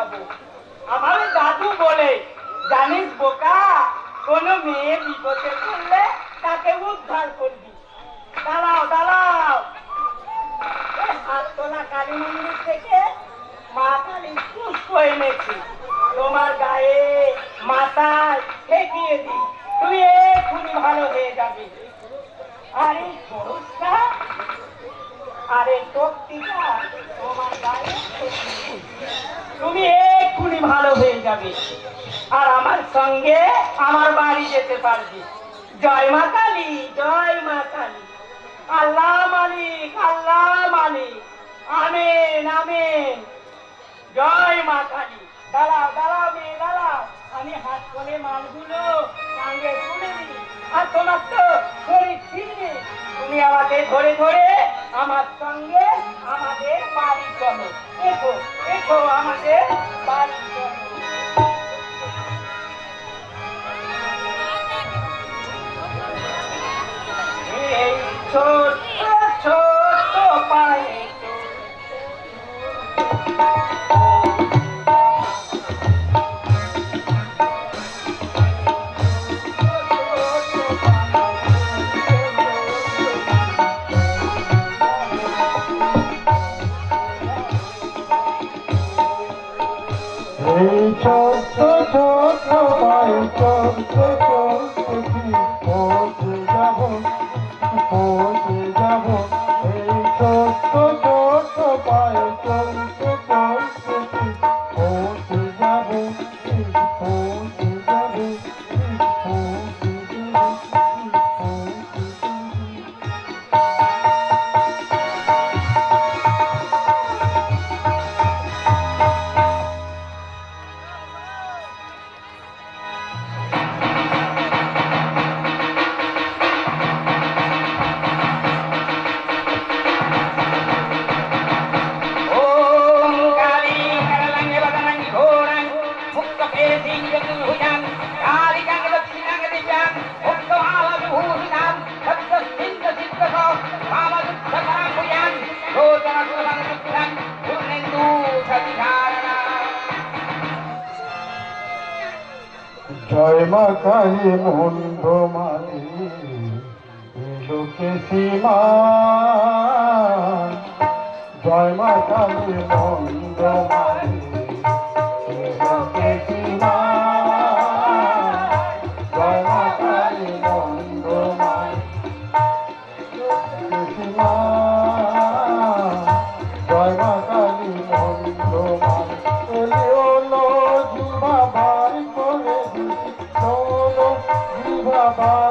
যাব আমার দাদু বলে, জানিস বোকা, কোনো মেয়ে বিপদে পড়লে তাকে উদ্ধার করবি। দাঁড়াও দাঁড়াও। এই হাততলা কালী মন্দির থেকে মা কালী পুষ্প এনেছি। তোমার গায়ে মাথায় ঠেকিয়ে দি। তুমি এক্ষুনি ভালো হয়ে যাবে। আরে পুরুষটা আরে শক্তিটা তোমার গায়ে। তুমি এক্ষুনি ভালো হয়ে যাবে। আর আমার সঙ্গে আমার বাড়ি যেতে পারবে। জয় মা কালী, জয় মা কালী। আল্লাহ মালিক আল্লাহ মালিক। Amen amen. জয় মা কালী। দাঁড়াও দাঁড়াও মেয়ে, দাঁড়াও। আমি হাত করে মালগুলো সঙ্গে তুলে দিই। আর তোমার তো শরীর তুমি আমাকে ধরে ধরে আমার সঙ্গে আমাদের বাড়ি চলো। এসো বাড়ি এই ছোট্ট ছোট্ট এই ছোট্ট ছোট্ট পায়ে চলতে জয় মা কালী মন্দ মালি লোকে সীমা। জয় মা কালী মন্দ মালি। Baba.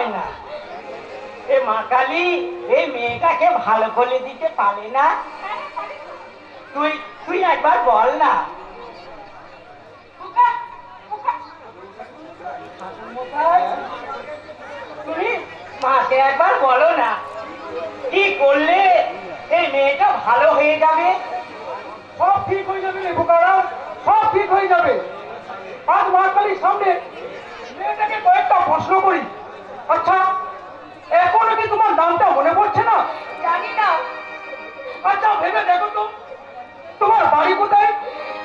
কয় না। এ মা কালী এই মেয়েটাকে ভালো করে দিতে পারে না। তুই তুই একবার বল না। তুমি মাকে একবার বলো না। কি করলে এই মেয়েটা ভালো হয়ে যাবে? সব ঠিক হয়ে যাবে রে বোকারা সব ঠিক হয়ে যাবে। আজ মা কালীর সামনে মেয়েটাকে কয়েকটা প্রশ্ন করি। আচ্ছা এখনও কি তোমার নামটা মনে পড়ছে না? জানি না। আচ্ছা ভেবে দেখো তো। তোমার বাড়ি কোথায়?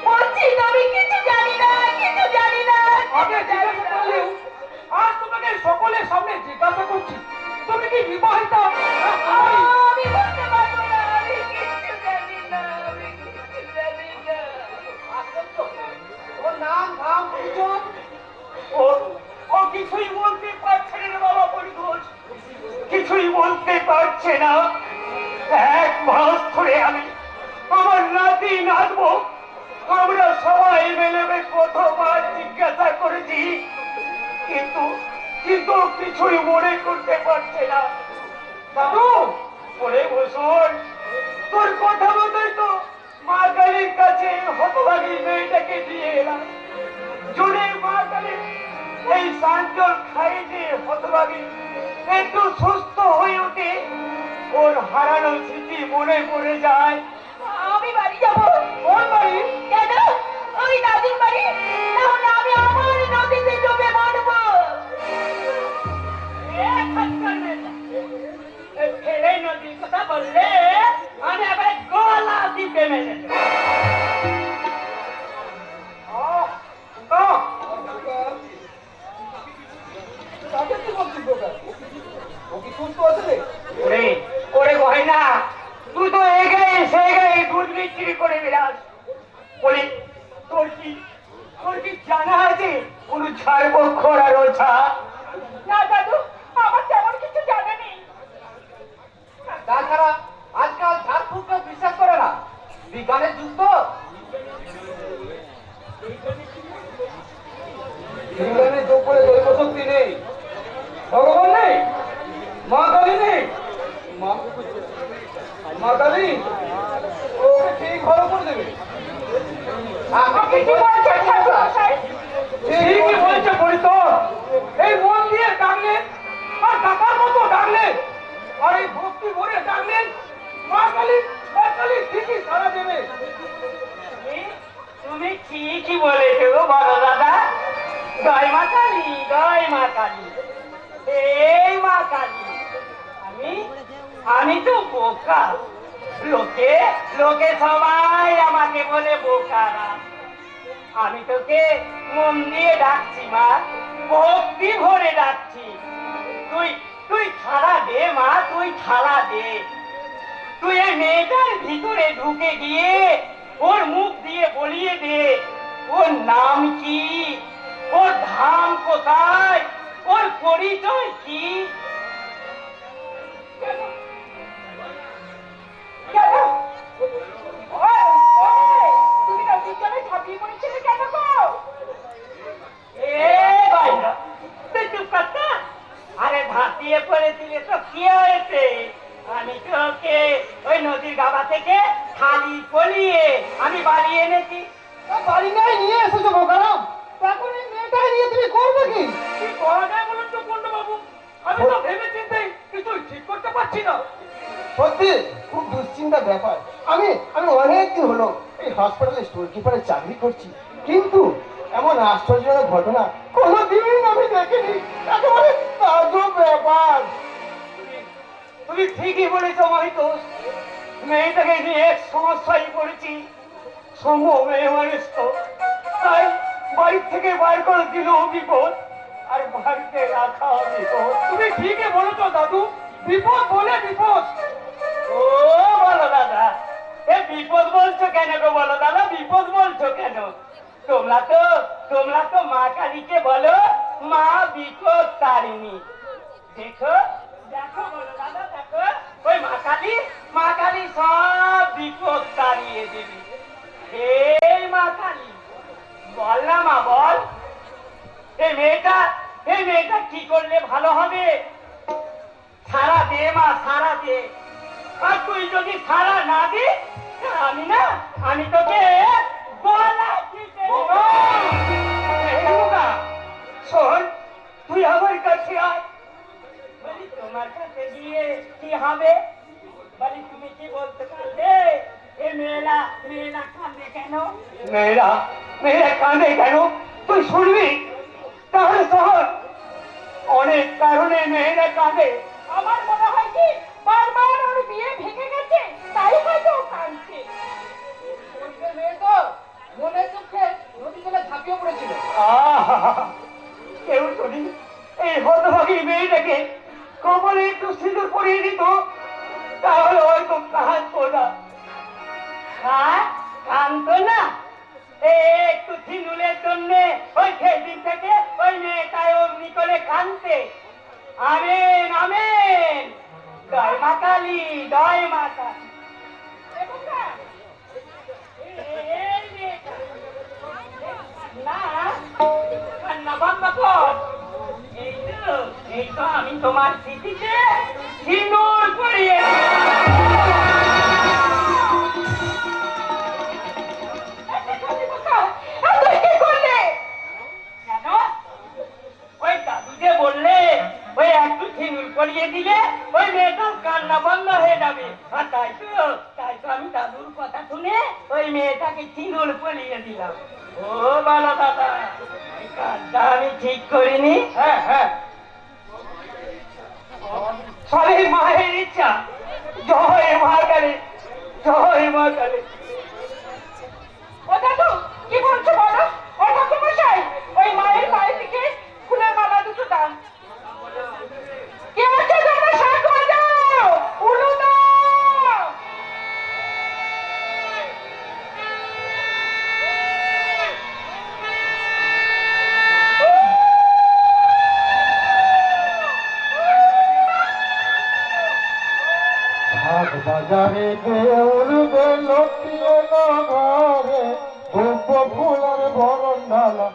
বলছি আমি কিছু জানি না কিছু জানি না আগে জিজ্ঞাসা করলেও আজ তোমাকে সকলের সামনে জিজ্ঞাসা করছি। তুমি কি বিবাহিতা? কিছুই বলতে পারছে না। এক মাস ধরে আমি আমার নাতি নাতবো, আমরা সবাই মিলে কতবার জিজ্ঞাসা করেছি, কিন্তু কিন্তু কিছুই মনে করতে পারছে না। দাদু পরে বসুন তোর কথা মতোই তো মা কালীর কাছে হতভাগী মেয়েটাকে দিয়ে এলাম। জুড়ে মা কালী এই সাঞ্জল খাই যে হতভাগী একটু সুস্থ হয়ে ওঠে। ওর হারানো স্মৃতি মনে পড়ে যায়। আমি বাড়ি যাব। কোন বাড়ি? কেন? ওই দাদির বাড়ি। তাহলে আমি আমার নদীতে ডুবে মরবো। এই নদীর কথা বললে আমি এবারে গলা দিতে মেরে দেবো। আহ, না। তাকে কি বলছিস বোকা? ও কি সুস্থ আছে? ওরে ওরে গয়না তুই তো এগে সেগে দুধ বিক্রি করে বিরাজ। বলি তোর কি তোর কি জানা আছে? কোন ছাড় খোড়া আর ওঝা না দাদু আমি আমি তো বোকা। লোকে লোকে সবাই আমাকে বলে বোকারা আমি তোকে মন দিয়ে ডাকছি, মা। ভক্তি ভরে ডাকছি। তুই তুই থালা দে, মা, তুই থালা দে। তুই এই মেয়েটার ভিতরে ঢুকে গিয়ে ওর মুখ দিয়ে বলিয়ে দে, ওর নাম কি? ওর ধাম কোথায়? ওর পরিচয় কি? নদীর গাবা থেকে খালি পলিয়ে আমি বাড়ি এনেছি বাড়ি নাই নিয়ে এসেছ বোকারাম এখন এই নিয়ে তুমি করবে কি আমি তো ভেবে চিন্তে কিছুই ঠিক করতে পারছি না। সত্যি? খুব দুশ্চিন্তার ব্যাপার। আমি আমি অনেক হলো এই হসপিটালে স্টোর কিপারে চাকরি করছি। কিন্তু এমন আশ্চর্যজনক ঘটনা কোনোদিন আমি দেখিনি। একেবারে তাজব ব্যাপার। তুমি ঠিকই বলেছ মহিতোষ মেয়েটাকে নিয়ে এক সমস্যায় পড়েছি। সম্ভব মেয়ে মানুষ তো তাই বাড়ি থেকে বার করে দিল বিপদ। আর বাড়িতে রাখা বিপদ। তুমি ঠিকই বলেছ, দাদু। বিপদ বলে বিপদ। ও, বলো দাদা। এ বিপদ বলছো কেন গো? বলো দাদা, বিপদ বলছো কেন? তোমরা তো তোমরা তো মা কালীকে বলো, মা বিপদ তারিণী। দেখো দেখো, বলো দাদা, দেখো। ওই মা কালী মা কালী সব বিপদ তাড়িয়ে দিবি। এই মা কালী, বল না মা, বল। এই মেয়েটা এই মেয়েটা, কি করলে ভালো হবে? সারা দে মা, সারা দে। আর তুই যদি সারা না দিস, আমি না, আমি তোকে গলা। শোন, তুই আমার কাছে আয়। বলি, তোমার কাছে গিয়ে কি হবে? বলি, তুমি কি বলতে পারবে এ মেয়েরা মেয়েরা কাঁদে কেন? মেয়েরা মেয়েরা কাঁদে কেন? তুই শুনবি? তাহলে শহর। অনেক কারণে মেয়েরা কাঁদে। আমার মনে হয় কি বারবার ওর বিয়ে ভেঙে গেছে তাই হয়তো ও কাঁদছে। মেয়ে তো মনে চোখে নদী জলে ঝাঁপিয়ে পড়েছিল। আহা! কেউ যদি এই হতভাগী মেয়েটাকে কবলে একটু সিঁদুর পরিয়ে দিত তাহলে হয়তো কাঁদতো না। হ্যাঁ কাঁদতো না? একটু সিঁদুরের জন্য ওই সেদিন থেকে ওই মেয়েটায় অগ্নি করে কাঁদতে আমেন আমেন। জয় মা কালী এই তো আমি তোমার স্মৃতিতে সিঁদুর পরিয়ে বললে, ওই একটু সিঁদুর পরিয়ে দিলে, ওই মেয়েটার কান্না বন্ধ হয়ে যাবে। আর তাই তো তাই তো আমি দাদুর কথা শুনে ওই মেয়েটাকে সিঁদুর পরিয়ে দিলাম। ও বলো দাদা কাজটা আমি ঠিক করিনি। হ্যাঁ হ্যাঁ। মায়ের ইচ্ছা জয় মা কালী জয় মা কালী ও দাদু, কি বলছো বাজারে দেউল বেলটিয়ে ঘরে ধূপ ফুলের বরণ ডালা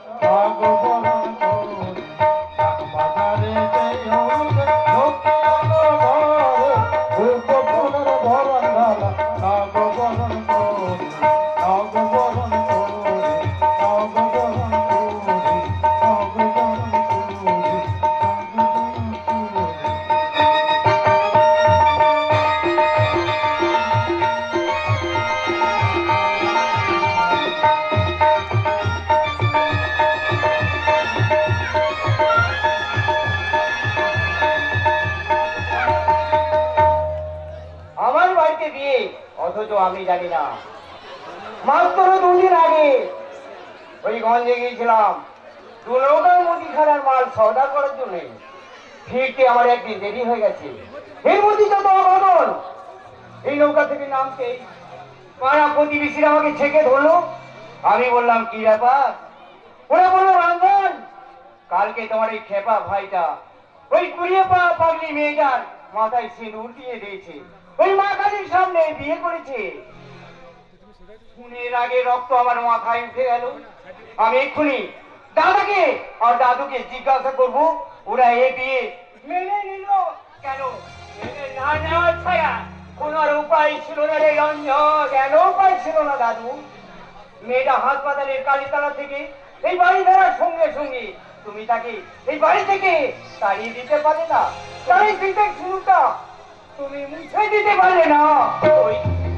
আমার একদিন দেরি হয়ে গেছে। এর মধ্যে যত অঘটন এই নৌকা থেকে নামতে পাড়া প্রতিবেশীরা আমাকে ছেকে ধরলো। আমি বললাম, কি ব্যাপার? ওরা বলল, রঞ্জন, কালকে তোমার এই খেপা ভাইটা, ওই কুড়িয়ে পা পাগলি মেয়েটার মাথায় সিঁদুর দিয়ে দিয়েছে। ওই মা কালীর সামনে বিয়ে করেছে। খুনের আগে রক্ত আমার মাথায় উঠে গেল। আমি এক্ষুনি দাদাকে আর দাদুকে জিজ্ঞাসা করব, ওরা এ বিয়ে মেনে নিল কেন? মেনে না নেওয়ার ছায়া কোন উপায় ছিল না রে রঞ্জন। কেন উপায় ছিল না দাদু? মেয়েটা হাসপাতালের কালীতলা থেকে এই বাড়ি ধরার সঙ্গে সঙ্গে তুমি তাকে এই বাড়ি থেকে তাড়িয়ে দিতে পারে না? তাড়িয়ে দিতে শুরুটা তুমি মুছে দিতে পারলে না। তুই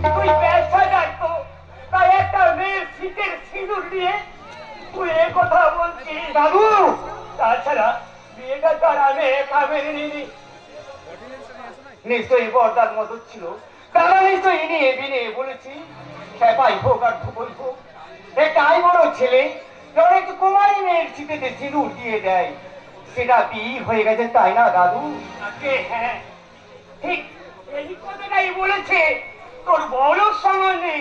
তুই ব্যবসা যাচ্ছ তাই একটা মেয়ের শীতের সিঁদুর দিয়ে তুই কথা বলছিস দাদু, তাছাড়া নিশ্চয়ই বর্দার মতো ছিল। তারা নিশ্চয়ই নিয়ে বিনে বলেছি খেপাই হোক আর ধুবই হোক একটাই বড় ছেলে একটু কুমারী মেয়ের শীতেতে সিঁদুর দিয়ে দেয়। সেটা বিয়ে হয়ে গেছে তাই না দাদু? হ্যাঁ। ঠিক এই কথাটাই বলেছে তোর বড় সম্বন্ধে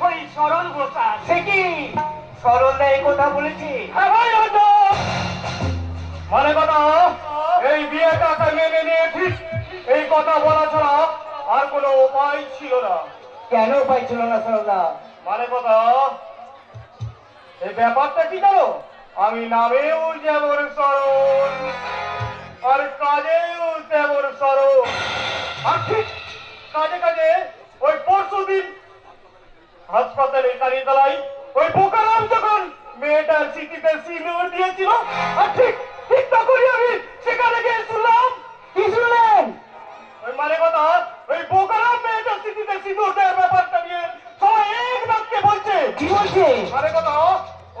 ওই সরল বসা সে কি? সরল এই কথা বলেছে। হ্যাঁ। মানে কথা এই বিয়েটাকে মেনে নিয়ে ঠিক এই কথা বলা ছাড়া আর কোনো উপায় ছিল না। কেন উপায় ছিল না সরলদা মানে কথা এই ব্যাপারটা কি জানো? আমি নামেও যেমন সরল আর কাজেও তেমন সরল। আর ঠিক কাজে কাজে ওই পরশু দিন হাসপাতালে কারিতলাই ওই বোকারাম যখন মেয়েটার স্মৃতিতে সিঁদুর দিয়েছিল আর ঠিক ঠিক তখনই আমি সেখানে গিয়ে শুনলাম কি শুনলেন? ওই মানে কথা ওই বোকারাম মেয়েটার স্মৃতিতে সিঁদুর দেওয়ার ব্যাপারটা নিয়ে সবাই এক বাক্যে বলছে। কি বলছে? মানে কথা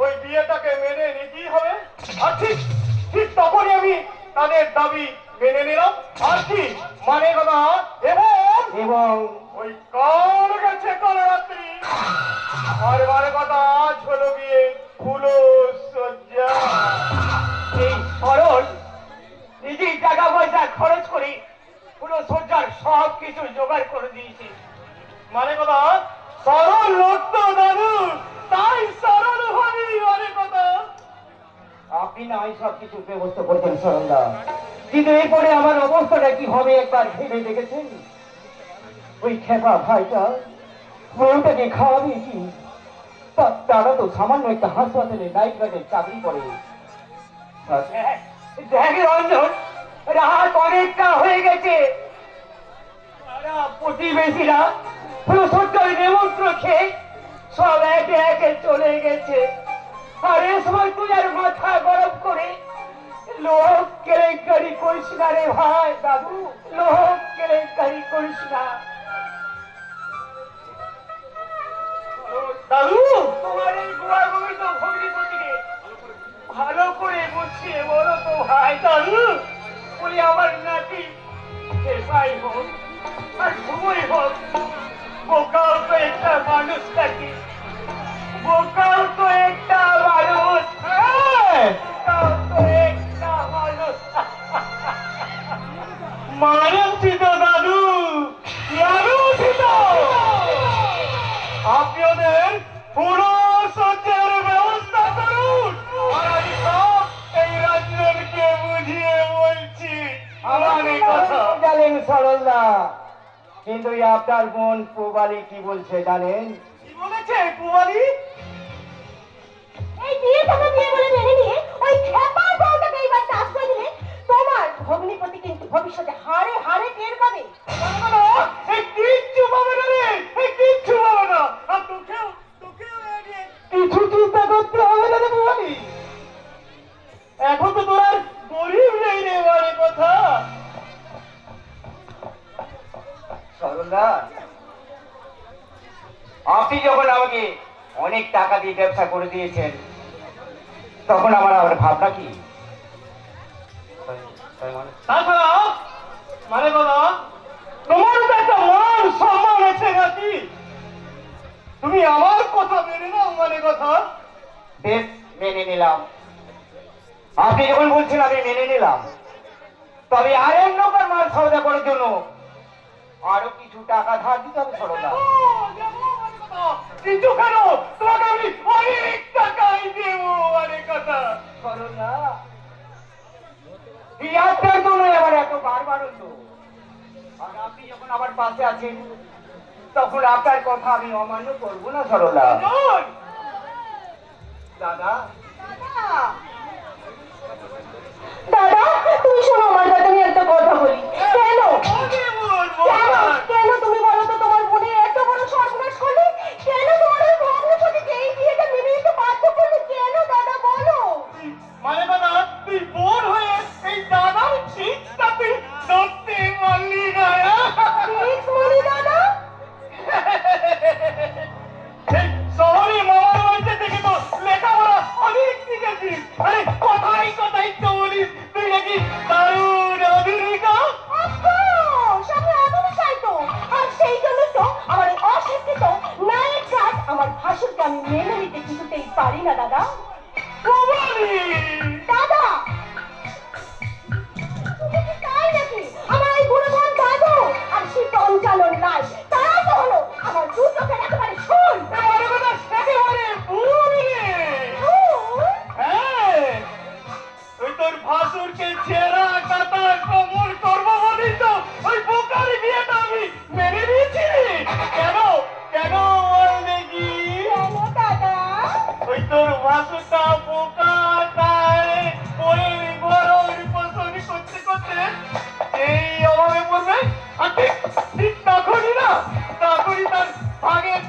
ওই বিয়েটাকে মেনে নিতেই হবে। আর ঠিক ঠিক তখনই আমি তাদের দাবি মেনে নিলাম। আর কি মানে কথা এবং এবং ওই কাল গেছে কাল রাত্রি আর মানে কথা হলো গিয়ে ফুলো টাকা পয়সা খরচ করে, পুরো সজ্জার সব কিছু জোগাড় করে দিয়েছে। মানে কথা, সরল লোক তো তাই সরল হবি মানে কথা। আপনি না ওই সব কিছু ব্যবস্থা করতেন সরলদা। কিন্তু এরপরে আমার অবস্থাটা কি হবে একবার ভেবে দেখেছেন? ওই খেপা ভাইটা বউটাকে খাওয়াবে কি তারা তো সামান্য একটা হাসপাতালে নাইট গার্ডের চাকরি করে। দেখ রঞ্জন রাত অনেকটা হয়ে গেছে। প্রতিবেশীরা পুরো সরকারি নেমন্ত্র খেয়ে সব একে একে চলে গেছে। আর এ সময় তুই আর মাথা গরম করে লোক কেলেঙ্কারি করিস না রে ভাই বাবু, লোক কেলেঙ্কারি করিস না। দাদু তোমার এই গোয়া গোবিন্দ ভগ্নি প্রতিকে ভালো করে বুঝিয়ে বলো তো ভাই দাদু বলি আমার নাতি। যে ভাই হোক আর সময় হোক। বোকাও তো একটা মানুষ নাকি? বোকাও তো একটা মানুষ। হ্যাঁ, বোকাও তো একটা মানুষ। তো দাদু ওদের পুরো জানেন সরলদা। কিন্তু আপনার বোন পুবালি কি বলছে জানেন? কি বলেছে কুমারী এই বিয়ে টাকা বিয়ে বলে মেনে নিয়ে ওই খেপার বউটাকে এই বাড়িতে আশ্রয় দিলে তোমার ভগ্নিপতি কিন্তু ভবিষ্যতে হারে হারে টের পাবে। এই কিচ্ছু পাবে না রে এই কিচ্ছু পাবে না। আর তোকেও তোকেও কিছু চিন্তা করতে হবে না রে পুবালি। এখন তো তোর গরিব নেই রে বাড়ি কথা। আপনি যখন আমাকে অনেক টাকা দিয়ে ব্যবসা করে দিয়েছেন তখন আমার আবার ভাবনা কি? মানে? তোমার একটা মান সম্মান আছে নাকি? তুমি আমার কথা মেনে নাও মানে কথা। বেশ মেনে নিলাম। আপনি যখন বলছেন আমি মেনে নিলাম তবে আর এক নম্বর মাল সৌদা করার জন্য আরও কিছু টাকা ধার দিতে হবে সরলদা কিন্তু কেন? তোমাকে আমি অনেক টাকাই দেবো অনেক কথা আবার এত বারবার হলো আর আপনি যখন আমার পাশে আছেন তখন আপনার কথা আমি অমান্য করব না সরলা। দাদা। দাদা তুমি শোনো আমার কাছে আমি একটা কথা বলি। কেন? আরে কথাই কথাই তো বলিস তুই নাকি দারুণ অভিনেতা? না না করি তার ভাগের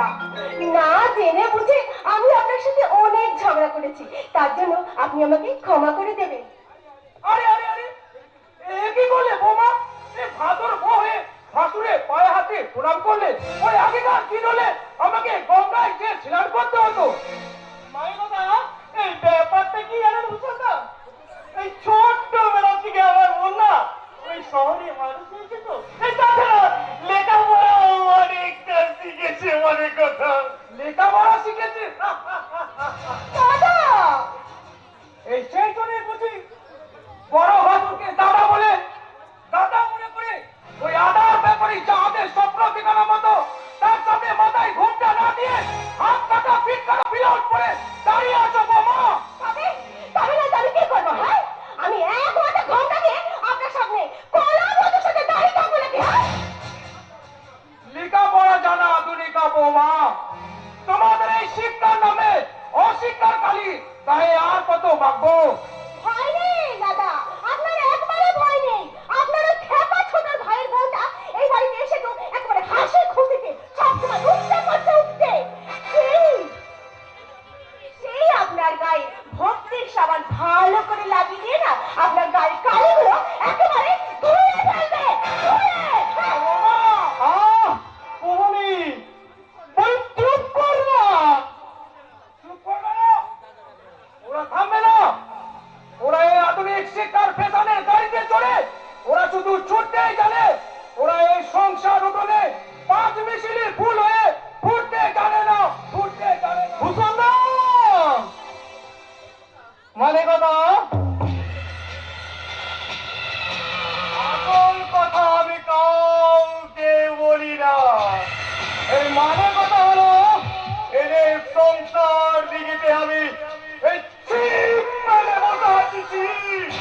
দাদা না জেনে বুঝে আমি আপনার সাথে অনেক ঝগড়া করেছি। তার জন্য আপনি আমাকে ক্ষমা করে দেবেন। 悪魔で